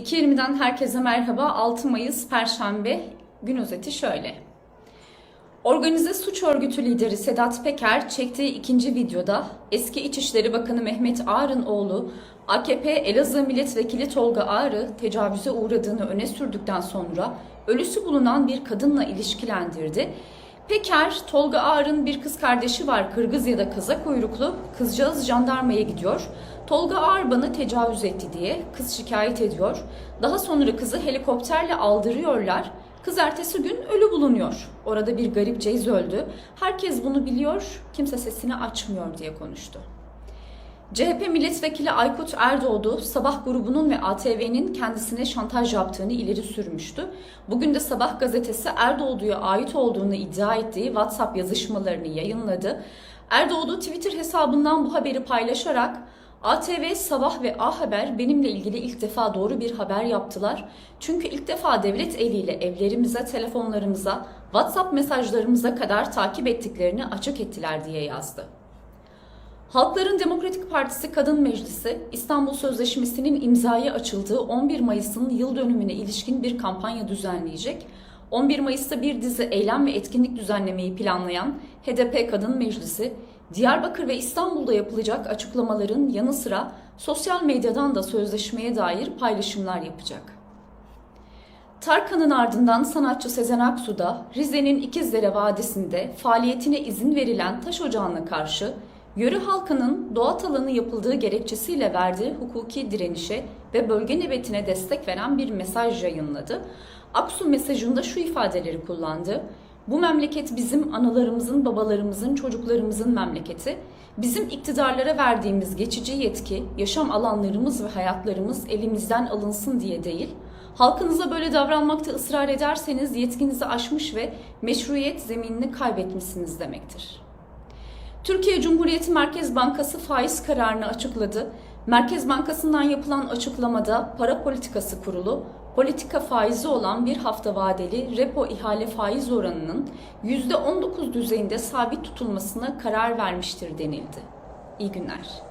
2.20'den herkese merhaba. 6 Mayıs Perşembe gün özeti şöyle. Organize suç örgütü lideri Sedat Peker çektiği ikinci videoda eski İçişleri Bakanı Mehmet Ağar'ın oğlu AKP Elazığ Milletvekili Tolga Ağar'ı tecavüze uğradığını öne sürdükten sonra ölüsü bulunan bir kadınla ilişkilendirdi. Peker, Tolga Ağar'ın bir kız kardeşi var Kırgız ya da Kazak uyruklu. Kızcağız jandarmaya gidiyor. Tolga Ağar bana tecavüz etti diye kız şikayet ediyor. Daha sonra kızı helikopterle aldırıyorlar. Kız ertesi gün ölü bulunuyor. Orada bir garip Ceyiz öldü. Herkes bunu biliyor, kimse sesini açmıyor diye konuştu. CHP milletvekili Aykut Erdoğdu, Sabah grubunun ve ATV'nin kendisine şantaj yaptığını ileri sürmüştü. Bugün de Sabah gazetesi Erdoğdu'ya ait olduğunu iddia ettiği WhatsApp yazışmalarını yayınladı. Erdoğdu Twitter hesabından bu haberi paylaşarak ATV, Sabah ve A Haber benimle ilgili ilk defa doğru bir haber yaptılar. Çünkü ilk defa devlet eliyle evlerimize, telefonlarımıza, WhatsApp mesajlarımıza kadar takip ettiklerini açık ettiler diye yazdı. Halkların Demokratik Partisi Kadın Meclisi, İstanbul Sözleşmesi'nin imzaya açıldığı 11 Mayıs'ın yıl dönümüne ilişkin bir kampanya düzenleyecek. 11 Mayıs'ta bir dizi eylem ve etkinlik düzenlemeyi planlayan HDP Kadın Meclisi, Diyarbakır ve İstanbul'da yapılacak açıklamaların yanı sıra sosyal medyadan da sözleşmeye dair paylaşımlar yapacak. Tarkan'ın ardından sanatçı Sezen Aksu da Rize'nin İkizdere Vadisi'nde faaliyetine izin verilen taş ocağına karşı yörü halkının doğat alanı yapıldığı gerekçesiyle verdiği hukuki direnişe ve bölge nöbetine destek veren bir mesaj yayınladı. Aksu mesajında şu ifadeleri kullandı. Bu memleket bizim analarımızın, babalarımızın, çocuklarımızın memleketi. Bizim iktidarlara verdiğimiz geçici yetki, yaşam alanlarımız ve hayatlarımız elimizden alınsın diye değil, halkınıza böyle davranmakta ısrar ederseniz yetkinizi aşmış ve meşruiyet zeminini kaybetmişsiniz demektir. Türkiye Cumhuriyeti Merkez Bankası faiz kararını açıkladı. Merkez Bankası'ndan yapılan açıklamada para politikası kurulu politika faizi olan bir hafta vadeli repo ihale faiz oranının %19 düzeyinde sabit tutulmasına karar vermiştir denildi. İyi günler.